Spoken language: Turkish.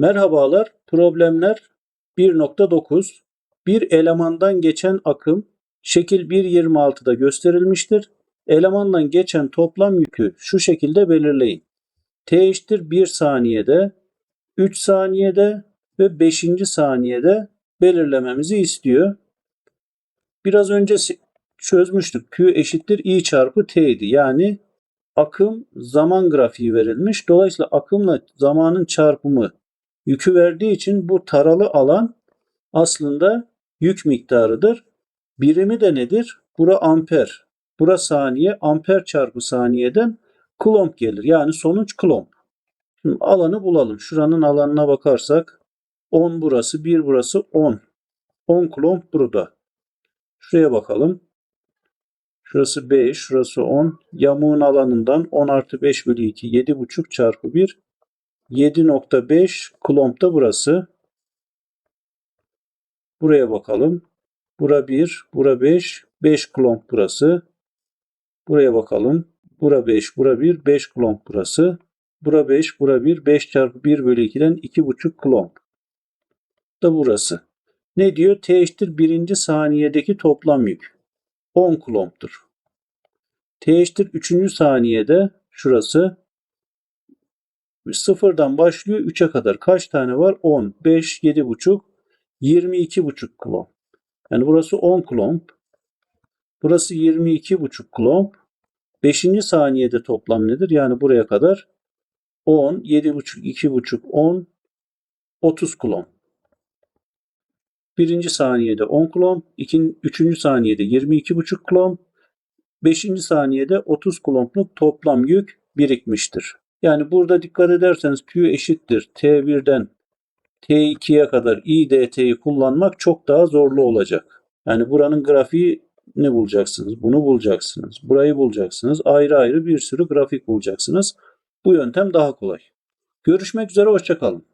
Merhabalar, problemler 1.9. Bir elemandan geçen akım şekil 1.26'da gösterilmiştir. Elemandan geçen toplam yükü şu şekilde belirleyin. T eşittir 1 saniyede, 3 saniyede ve 5. saniyede belirlememizi istiyor. Biraz önce çözmüştük. Q eşittir I çarpı T idi. Yani akım zaman grafiği verilmiş. Dolayısıyla akımla zamanın çarpımı yükü verdiği için bu taralı alan aslında yük miktarıdır. Birimi de nedir? Bura amper. Bura saniye. Amper çarpı saniyeden kulomb gelir. Yani sonuç kulomb. Şimdi alanı bulalım. Şuranın alanına bakarsak 10 burası, 1 burası 10. 10 kulomb burada. Şuraya bakalım. Şurası 5, şurası 10. Yamuğun alanından 10 artı 5 bölü 2, 7,5 çarpı 1. 7.5 kulomb da burası. Buraya bakalım. Bura 1, bura 5, 5 kulomb burası. Buraya bakalım. Bura 5, bura 1, 5 kulomb burası. Bura 5, bura 1, 5 çarpı 1 bölü 2'den 2,5 kulomb. Da burası. Ne diyor? T eşittir birinci saniyedeki toplam yük. 10 kulombdur. T eşittir 3. saniyede şurası sıfırdan başlıyor 3'e kadar kaç tane var? 10, 5, 7,5, 22,5 kulomb. Yani burası 10 kulomb. Burası 22,5 kulomb. 5. saniyede toplam nedir? Yani buraya kadar 10, 7,5, 2,5, 10, 30 kulomb. Birinci saniyede 10 kulomb, ikinci, üçüncü saniyede 22,5 kulomb, beşinci saniyede 30 kulombluk toplam yük birikmiştir. Yani burada dikkat ederseniz Q eşittir T1'den T2'ye kadar IDT'yi kullanmak çok daha zorlu olacak. Yani buranın grafiği ne bulacaksınız? Bunu bulacaksınız. Burayı bulacaksınız. Ayrı ayrı bir sürü grafik bulacaksınız. Bu yöntem daha kolay. Görüşmek üzere, hoşçakalın.